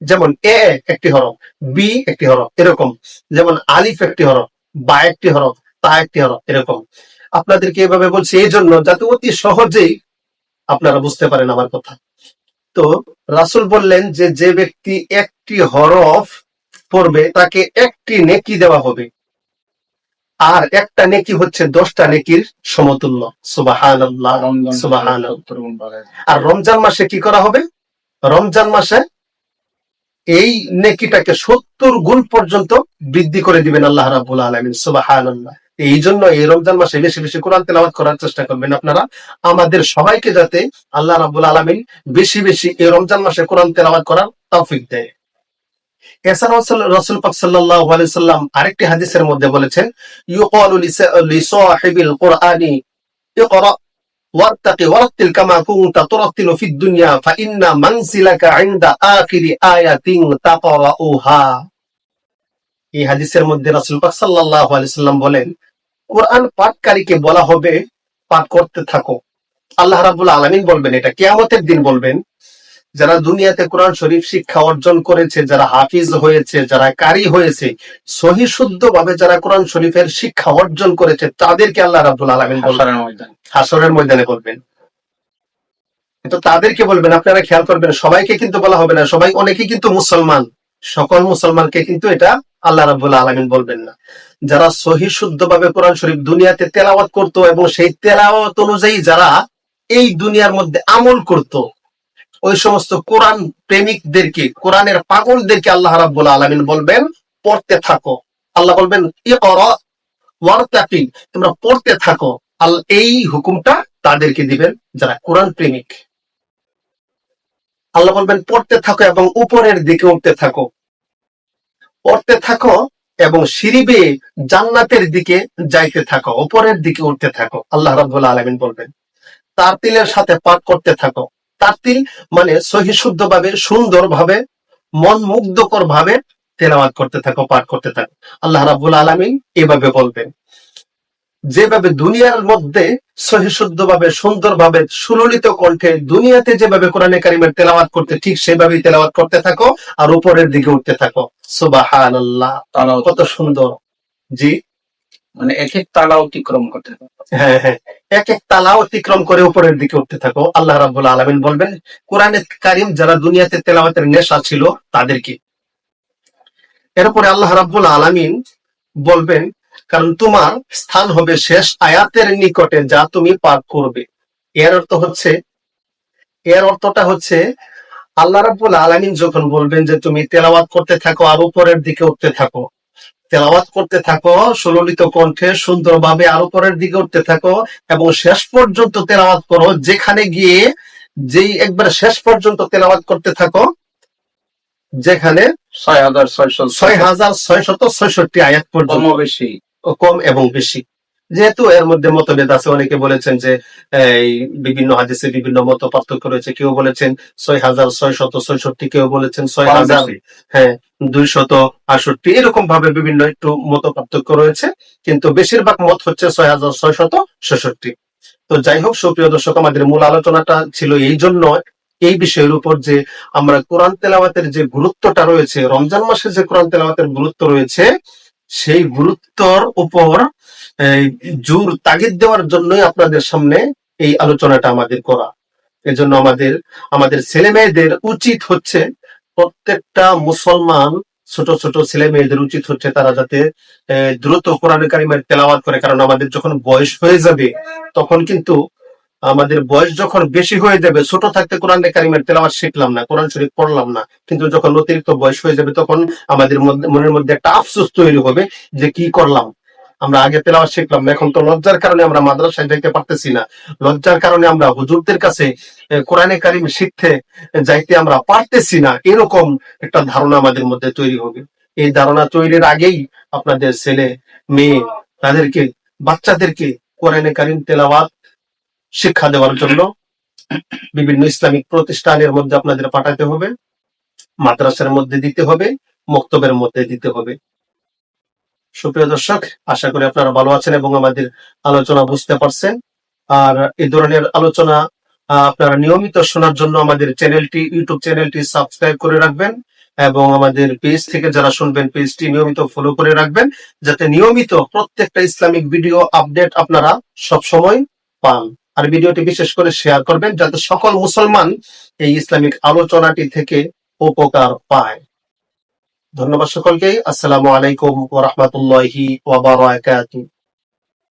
যেমন এ একটি হরফ বি একটি হরফ এরকম। যেমন আলিফ একটি হরফ বা একটি হরফ তা একটি হরফ এরকম। আপনাদেরকে এভাবে বলছি এই জন্য যাতে অতি সহজেই আপনারা বুঝতে পারেন আমার কথা। তো রাসূল বললেন যে যে ব্যক্তি একটি হরফ পড়বে তাকে একটি নেকি দেওয়া হবে। আর একটা নেকি হচ্ছে দশটা নেকির সমতুল্য। সুবহানাল্লাহ। আর রমজান মাসে কি করা হবে? রমজান মাসে এই নেকিটাকে সত্তর গুণ পর্যন্ত বৃদ্ধি করে দিবেন আল্লাহ রাবুল আলমিন, সুবাহানাল্লাহ। এই জন্য এই রমজান মাসে বেশি বেশি কোরআন তেলাওয়াত করার চেষ্টা করবেন আপনারা। আমাদের সবাইকে যাতে আল্লাহ রাবুল আলমিন বেশি বেশি এই রমজান মাসে কোরআন তেলাওয়াত করার তৌফিক দেয়। এছাড়াও রসুল পাক সাল্লাল্লাহু আলাইহি সাল্লাম আরেকটি হাদিসের মধ্যে বলেছেন, ইউকালু লিসা- লিসাহিবিল কুরআনি কামা দুনিয়া আয়াতিন তাকরাউহা এই হাদিসের মধ্যে রাসূল পাক সাল্লাল্লাহু আলাইহি সাল্লাম বলেন, কোরআন পাঠকারীকে বলা হবে, পাঠ করতে থাকো। আল্লাহ রাব্বুল আলামিন বলবেন, এটা কিয়ামতের দিন বলবেন। যারা দুনিয়াতে কোরআন শরীফ শিক্ষা অর্জন করেছে যারা হাফিজ হয়েছে যারা কারি হয়েছে সহি শুদ্ধ ভাবে যারা কোরআন শরীফের শিক্ষা অর্জন করেছে তাদেরকে আল্লাহ রাব্বুল আলামিন হাসরের ময়দানে। বলবেন। তো তাদেরকে বলবেন আপনারা খেয়াল করবেন সবাইকে কিন্তু বলা হবে না সবাই অনেকেই কিন্তু মুসলমান। সকল মুসলমানকে কিন্তু এটা আল্লাহ রাব্বুল আলামিন বলবেন না। যারা সহি শুদ্ধ ভাবে কোরআন শরীফ দুনিয়াতে তেলাওয়াত করত এবং সেই তেলাওয়াত অনুযায়ী যারা এই দুনিয়ার মধ্যে আমল করত ওই সমস্ত কোরআন প্রেমিকদেরকে, কোরআনের পাগলদেরকে আল্লাহ রাব্বুল আলামিন বলবেন, পড়তে থাকো। আল্লাহ বলবেন, ইকরা ওয়ারতাকি তোমরা পড়তে থাকো। এই হুকুমটা তাদেরকে দিবেন যারা কোরআন প্রেমিক। আল্লাহ বলবেন, পড়তে থাকো এবং উপরের দিকে উঠতে থাকো। পড়তে থাকো এবং সিঁড়ি বেয়ে জান্নাতের দিকে যাইতে থাকো, উপরের দিকে উঠতে থাকো আল্লাহ রাব্বুল আলামিন বলবেন। তারতিলের সাথে পাঠ করতে থাকো। তারতিল মানে সহি সুন্দর ভাবে মন মুগ্ধকর ভাবে তেলাওয়াত করতে থাকো পাঠ করতে থাকো। আল্লাহ রাব্বুল আলামিন এভাবে বলবেন যেভাবে দুনিয়ার মধ্যে সহিশুদ্ধ ভাবে সুন্দর ভাবে সুললিত কণ্ঠে দুনিয়াতে যেভাবে কোরআনে কারিমের তেলাওয়াত করতে ঠিক সেভাবেই তেলাওয়াত করতে থাকো আর উপরের দিকে উঠতে থাকো। তালাও কত সুন্দর। জি। মানে এক এক তালা অতিক্রম করতে হ্যাঁ হ্যাঁ। এক এক তালা অতিক্রম করে উপরের দিকে উঠতে থাকো। আল্লাহ রাবুল আলমিন বলবেন, কোরআনে কারিম যারা দুনিয়াতে তেলাওয়াতের নেশা ছিল, তাদেরকে এরপরে আল্লাহ রাব্বুল আলামিন বলবেন, কারণ তোমার স্থান হবে শেষ আয়াতের নিকটে যা তুমি পাঠ করবে। এর অর্থ হচ্ছে, এর অর্থটা হচ্ছে, আল্লাহ রাব্বুল আলামিন যখন বলবেন যে তুমি তেলাওয়াত করতে থাকো আর উপরের দিকে উঠতে থাকো তেলাওয়াত করতে থাকো সুললিত কণ্ঠে সুন্দরভাবে আরও পরের দিকে উঠতে থাকো এবং শেষ পর্যন্ত তেলাওয়াত করো যেখানে গিয়ে যেই একবার শেষ পর্যন্ত তেলাওয়াত করতে থাকো যেখানে ছয় হাজার ছয়শো ছয় হাজার ছয়শত ছয়ষট্টি আয়াত পর্যন্ত। বেশি। কম এবং বেশি। যেহেতু এর মধ্যে মতভেদ আছে অনেকে বলেছেন যে এই বিভিন্ন হাদিসে বিভিন্ন মত পার্থক্য রয়েছে। কেউ বলেছেন ছয় হাজার ছয় শত ছয়ষট্টি কেউ বলেছেন ছয় হাজার। হ্যাঁ দুইশত আটষট্টি। এরকম ভাবে বিভিন্ন একটু মত পার্থক্য রয়েছে কিন্তু বেশিরভাগ মত হচ্ছে ছয় হাজার ছয় শত ছেষট্টি তো যাই হোক সুপ্রিয় দর্শক আমাদের মূল আলোচনাটা ছিল এই জন্য এই বিষয়ের উপর যে আমরা কোরআন তেলাওয়াতের যে গুরুত্বটা রয়েছে রমজান মাসে যে কোরআন তেলাওয়াতের গুরুত্ব রয়েছে সেই গুরুত্বর উপর জোর তাগিদ দেওয়ার জন্যই আপনাদের সামনে এই আলোচনাটা আমাদের করা। এজন্য আমাদের আমাদের ছেলে মেয়েদের উচিত হচ্ছে প্রত্যেকটা মুসলমান, ছোট ছোট ছেলে মেয়েদের উচিত হচ্ছে তারা যাতে দ্রুত কোরআন কারিমের তেলাওয়াত করে। কারণ আমাদের যখন বয়স হয়ে যাবে, তখন কিন্তু আমাদের বয়স যখন বেশি হয়ে যাবে, ছোট থাকতে কোরআন কারিমের তেলাওয়াত শিখলাম না, কোরআন শরীফ পড়লাম না, কিন্তু যখন অতিরিক্ত বয়স হয়ে যাবে তখন আমাদের মনের মধ্যে একটা আফসোস তৈরি হবে যে কি করলাম। আমরা আগে তেলাওয়াত শিখলাম এখন তো লজ্জার কারণে আমরা মাদ্রাসায় যাইতে পারতেছি না। লজ্জার কারণে আমরা হুজুরদের কাছে কোরআনে কারিম শিখতে যাইতে আমরা পারতেছি না, এরকম একটা ধারণা আমাদের মধ্যে তৈরি হবে। এই ধারণা তৈরির আগেই আপনাদের ছেলে, মেয়ে, তাদেরকে, বাচ্চাদেরকে কোরআনে কারিম তেলাওয়াত শিক্ষা দেওয়ার জন্য বিভিন্ন ইসলামিক প্রতিষ্ঠানের মধ্যে আপনাদের পাঠাতে হবে, মাদ্রাসার মধ্যে দিতে হবে, মক্তবের মধ্যে দিতে হবে। সুপ্রিয় দর্শক, আশা করি আপনারা ভালো আছেন এবং আমাদের আলোচনা বুঝতে পারছেন। আর এই ধরনের আলোচনা আপনারা নিয়মিত শোনার জন্য আমাদের চ্যানেলটি, ইউটিউব চ্যানেলটি সাবস্ক্রাইব করে রাখবেন এবং আমাদের পেজ থেকে যারা শুনবেন, পেজটি নিয়মিত ফলো করে রাখবেন, যাতে নিয়মিত প্রত্যেকটা ইসলামিক ভিডিও আপডেট আপনারা সব সময় পান। আর ভিডিওটি বিশেষ করে শেয়ার করবেন যাতে সকল মুসলমান এই ইসলামিক আলোচনাটি থেকে উপকার পায়। ধন্যবাদ সকলকে আসসালামু আলাইকুম ওয়া রাহমাতুল্লাহি ওয়া বারাকাতুহু।